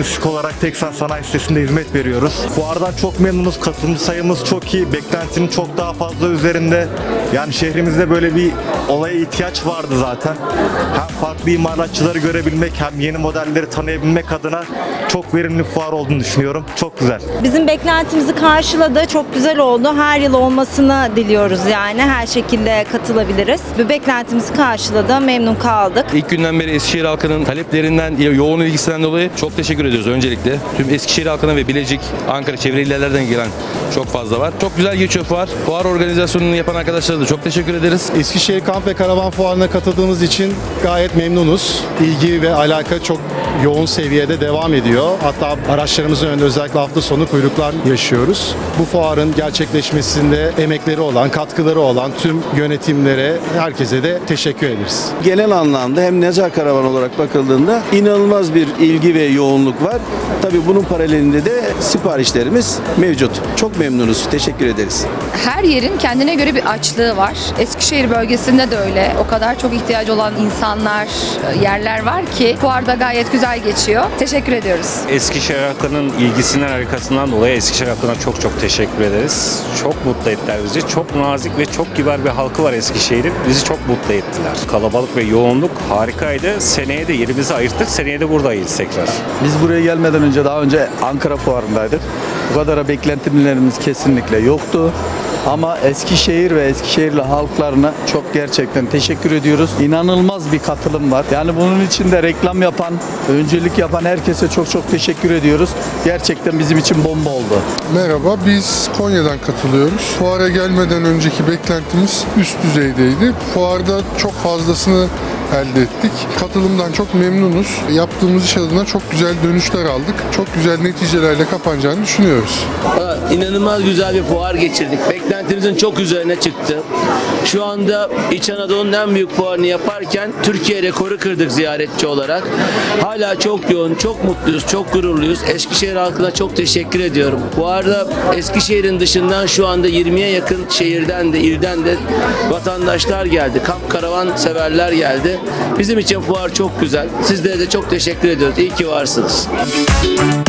Mühendislik olarak Teksan Sanayi Sitesi'nde hizmet veriyoruz. Fuardan çok memnunuz. Katılımcı sayımız çok iyi. Beklentinin çok daha fazla üzerinde. Yani şehrimizde böyle bir olaya ihtiyaç vardı zaten. Hem farklı imalatçıları görebilmek hem yeni modelleri tanıyabilmek adına çok verimli bir fuar olduğunu düşünüyorum. Çok güzel. Bizim beklentimizi karşıladı. Çok güzel oldu. Her yıl olmasını diliyoruz yani. Her şekilde katılabiliriz. Ve beklentimizi karşıladı. Memnun kaldık. İlk günden beri Eskişehir halkının taleplerinden, yoğun ilgisinden dolayı çok teşekkür ediyoruz öncelikle. Tüm Eskişehir halkına ve Bilecik, Ankara çevre illerden gelen çok fazla var. Çok güzel geçiyor fuar. Fuar organizasyonunu yapan arkadaşlara da çok teşekkür ederiz. Eskişehir Kamp ve Karavan Fuarı'na katıldığımız için gayet memnunuz. İlgi ve alaka çok yoğun seviyede devam ediyor. Hatta araçlarımızın önünde özellikle hafta sonu kuyruklar yaşıyoruz. Bu fuarın gerçekleşmesinde emekleri olan, katkıları olan tüm yönetimlere, herkese de teşekkür ederiz. genel anlamda hem Nezar Karavan olarak bakıldığında inanılmaz bir ilgi ve yoğunluk var. Tabii bunun paralelinde de siparişlerimiz mevcut. Çok memnunuz. Teşekkür ederiz. Her yerin kendine göre bir açlığı var. Eskişehir bölgesinde de öyle. O kadar çok ihtiyacı olan insanlar, yerler var ki fuarda gayet güzel geçiyor. Teşekkür ediyoruz. Eskişehir halkının ilgisinden harikasından dolayı Eskişehir halkına çok çok teşekkür ederiz. Çok mutlu ettiler bizi. Çok nazik ve çok kibar bir halkı var Eskişehir'in. Bizi çok mutlu ettiler. Kalabalık ve yoğunluk harikaydı. Seneye de yerimizi ayırttık. Seneye de buradayız tekrar. Biz buraya gelmeden önce daha önce Ankara fuarındaydık. Bu kadar beklentilerimiz kesinlikle yoktu. Ama Eskişehir ve Eskişehirli halklarına çok gerçekten teşekkür ediyoruz. İnanılmaz bir katılım var. Yani bunun için de reklam yapan, öncülük yapan herkese çok çok teşekkür ediyoruz. Gerçekten bizim için bomba oldu. Merhaba, biz Konya'dan katılıyoruz. Fuara gelmeden önceki beklentimiz üst düzeydeydi. Fuarda çok fazlasını elde ettik. Katılımdan çok memnunuz. Yaptığımız iş adına çok güzel dönüşler aldık. Çok güzel neticelerle kapanacağını düşünüyoruz. İnanılmaz güzel bir fuar geçirdik beklentimizin çok üzerine çıktı. Şu anda İç Anadolu'nun en büyük fuarını yaparken Türkiye rekoru kırdık ziyaretçi olarak. Hala çok yoğun, çok mutluyuz, çok gururluyuz. Eskişehir halkına çok teşekkür ediyorum. Bu arada Eskişehir'in dışından şu anda 20'ye yakın şehirden de, ilden de vatandaşlar geldi. Kamp karavan severler geldi. Bizim için fuar çok güzel. Sizlere de çok teşekkür ediyoruz. İyi ki varsınız. Müzik